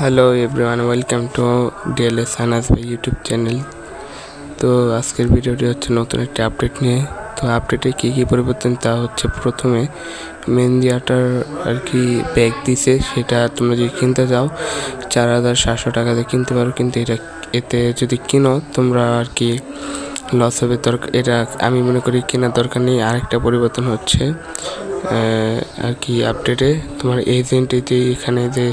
Hello everyone welcome to DLS Anas by YouTube channel তো আজকের ভিডিওটি হচ্ছে নতুন একটি আপডেট নিয়ে। তো আপডেটে কী কী পরিবর্তন, তা হচ্ছে প্রথমে মেহেন্দি আটার আর কি ব্যাগ দিছে, সেটা তোমরা যদি কিনতে যাও চার হাজার সাতশো টাকাতে কিনতে পারো। কিন্তু এটা এতে যদি কিনো, তোমরা আর কি লস হবে দরকার এটা আমি মনে করি কেনার দরকার নেই, আরেকটা পরিবর্তন হচ্ছে আর কি আপডেটে তোমার এজেন্টে যে এখানে যে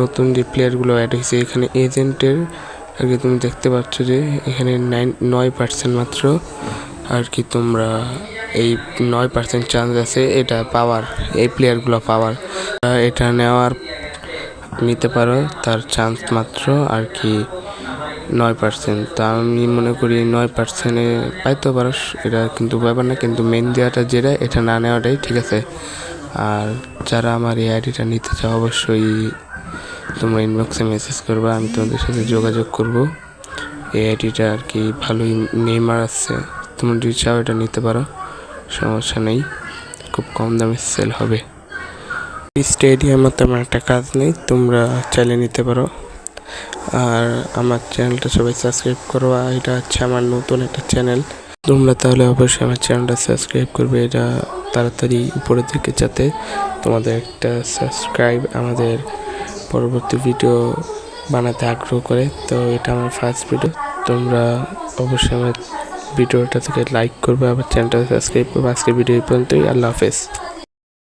নতুন যে প্লেয়ারগুলো অ্যাড হয়েছে, এখানে এজেন্টের আর কি তুমি দেখতে পাচ্ছ যে এখানে নাইন নয় পার্সেন্ট মাত্র, আর কি তোমরা এই নয় পার্সেন্ট চান্স আছে, এটা পাওয়ার এই প্লেয়ারগুলো পাওয়ার এটা নেওয়ার নিতে পারো, তার চান্স মাত্র, আর কি নয় পার্সেন্ট তা আমি মনে করি নয় পার্সেন্টে পাইতে পারো। এটা কিন্তু ব্যাপার না, কিন্তু মেন দেওয়াটা যেটা, এটা না নেওয়াটাই ঠিক আছে। আর যারা আমার এই আইডিটা নিতে চাও, অবশ্যই তোমরা ইনবক্সে মেসেজ করবে, আমি তোমাদের সাথে যোগাযোগ করব। এই আইডিটা আর কি ভালোই নেইমার আছে। তোমরা যদি চাও এটা নিতে পারো, সমস্যা নেই। খুব কম দামে সেল হবে। স্টেডিয়ামে তেমন একটা কাজ নেই, তোমরা চাইলে নিতে পারো। আর আমার চ্যানেলটা সবাই সাবস্ক্রাইব করো এটা হচ্ছে আমার নতুন একটা চ্যানেল। তোমরা তাহলে অবশ্যই আমার চ্যানেলটা সাবস্ক্রাইব করবে, এটা তাড়াতাড়ি উপরের দিকে যাতে তোমাদের একটা সাবস্ক্রাইব আমাদের পরবর্তী ভিডিও বানাতে আগ্রহ করে। তো এটা আমার ফার্স্ট ভিডিও তোমরা অবশ্যই আমার ভিডিওটা থেকে লাইক করবে আবার চ্যানেলটা সাবস্ক্রাইব করবে। আজকে ভিডিও পর্যন্তই, আল্লাহ হাফেজ।